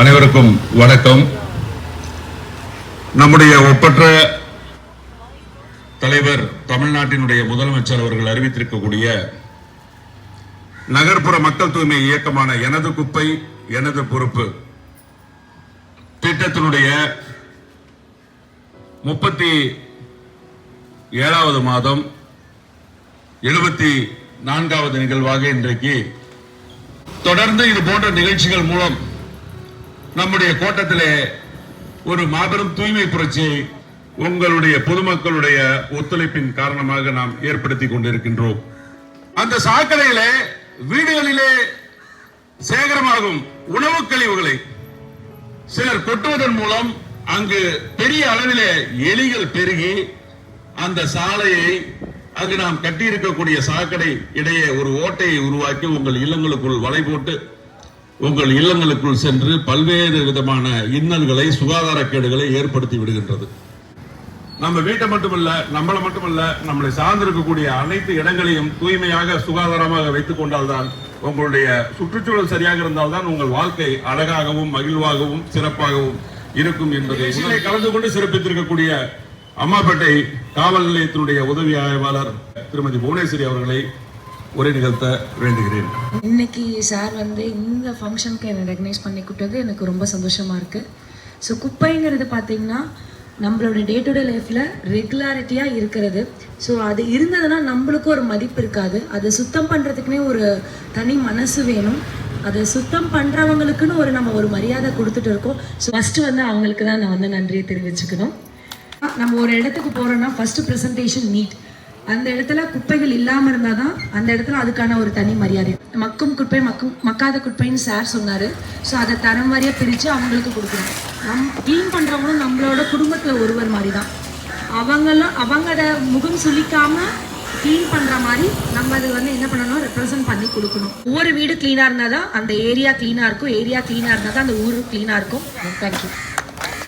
அனைவருக்கும் வணக்கம். நம்முடைய ஒப்பற்ற தலைவர் தமிழ்நாட்டினுடைய முதலமைச்சர் அவர்கள் அறிவித்திருக்கக்கூடிய நகர்ப்புற மக்கள் தூய்மை இயக்கமான எனது குப்பை எனது பொறுப்பு. திட்டத்தினுடைய முப்பத்தி ஏழாவது மாதம் எழுபத்தி நான்காவது நிகழ்வாக இன்றைக்கு தொடர்ந்து இது போன்ற நிகழ்ச்சிகள் மூலம் நம்முடைய கோட்டத்திலே ஒரு மாபெரும் தூய்மை புரட்சியை உங்களுடைய பொதுமக்களுடைய ஒத்துழைப்பின் காரணமாக நாம் ஏற்படுத்தி கொண்டிருக்கின்றோம். அந்த சாக்கடையிலே வீடுகளிலே சேகரமாகும் உணவு கழிவுகளை சிலர் கொட்டுவதன் மூலம் அங்கு பெரிய அளவிலே எலிகள் பெருகி அந்த சாலையை அங்கு நாம் கட்டியிருக்கக்கூடிய சாக்கடை இடையே ஒரு ஓட்டையை உருவாக்கி உங்கள் இல்லங்களுக்குள் வலை போட்டு உங்கள் இல்லங்களுக்குள் சென்று பல்வேறு விதமான இன்னல்களை சுகாதாரக்கேடுகளை ஏற்படுத்தி விடுகின்றது. நம்ம வீட்டை மட்டுமல்ல நம்மளை மட்டுமல்ல நம்மளை சார்ந்திருக்கக்கூடிய அனைத்து இடங்களையும் தூய்மையாக சுகாதாரமாக வைத்துக் கொண்டால்தான் உங்களுடைய சுற்றுச்சூழல் சரியாக இருந்தால்தான் உங்கள் வாழ்க்கை அழகாகவும் மகிழ்வாகவும் சிறப்பாகவும் இருக்கும் என்பதை கலந்து கொண்டு சிறப்பித்திருக்கக்கூடிய அம்மாப்பேட்டை காவல் நிலையத்தினுடைய உதவி ஆய்வாளர் திருமதி புவனேஸ்வரி அவர்களை உரை நிகழ்த்த வேண்டுகிறேன் இன்னைக்கு சார் வந்து இந்த ஃபங்க்ஷனுக்கு என்னை ரெகனைஸ் பண்ணி கூப்பிட்டது எனக்கு ரொம்ப சந்தோஷமாக இருக்குது ஸோ குப்பைங்கிறது பார்த்தீங்கன்னா நம்மளோட டே டு டே லைஃப்பில் ரெகுலாரிட்டியாக இருக்கிறது. ஸோ அது இருந்ததுன்னா நம்மளுக்கும் ஒரு மதிப்பு இருக்காது. அதை சுத்தம் பண்ணுறதுக்குனே ஒரு தனி மனசு வேணும். அதை சுத்தம் பண்ணுறவங்களுக்குன்னு ஒரு நம்ம ஒரு மரியாதை கொடுத்துட்டு இருக்கோம். ஸோ ஃபஸ்ட்டு வந்து அவங்களுக்கு தான் நான் வந்து நன்றியை தெரிவிச்சுக்கணும். நம்ம ஒரு இடத்துக்கு போகிறோன்னா ஃபஸ்ட்டு ப்ரெசன்டேஷன் நீட் அந்த இடத்துல குப்பைகள் இல்லாமல் இருந்தால் தான் அந்த இடத்துல அதுக்கான ஒரு தனி மரியாதை. மக்கும் குப்பை மக்கும் மக்காத குப்பைன்னு சார் சொன்னார். ஸோ அதை தரம் வாரியாக பிரித்து அவங்களுக்கு கொடுக்கணும். நம் க்ளீன் பண்ணுறவங்களும் நம்மளோட குடும்பத்தில் ஒருவர் மாதிரி தான் அவங்களும் அவங்க அதை முகம் சுளிக்காமல் க்ளீன் பண்ணுற மாதிரி நம்ம அது வந்து என்ன பண்ணணும்? ரெப்ரசன்ட் பண்ணி கொடுக்கணும். ஒவ்வொரு வீடு க்ளீனாக இருந்தால் தான் அந்த ஏரியா க்ளீனாக இருக்கும். ஏரியா க்ளீனாக இருந்தால் தான் அந்த ஊர் க்ளீனாக இருக்கும். தேங்க்யூ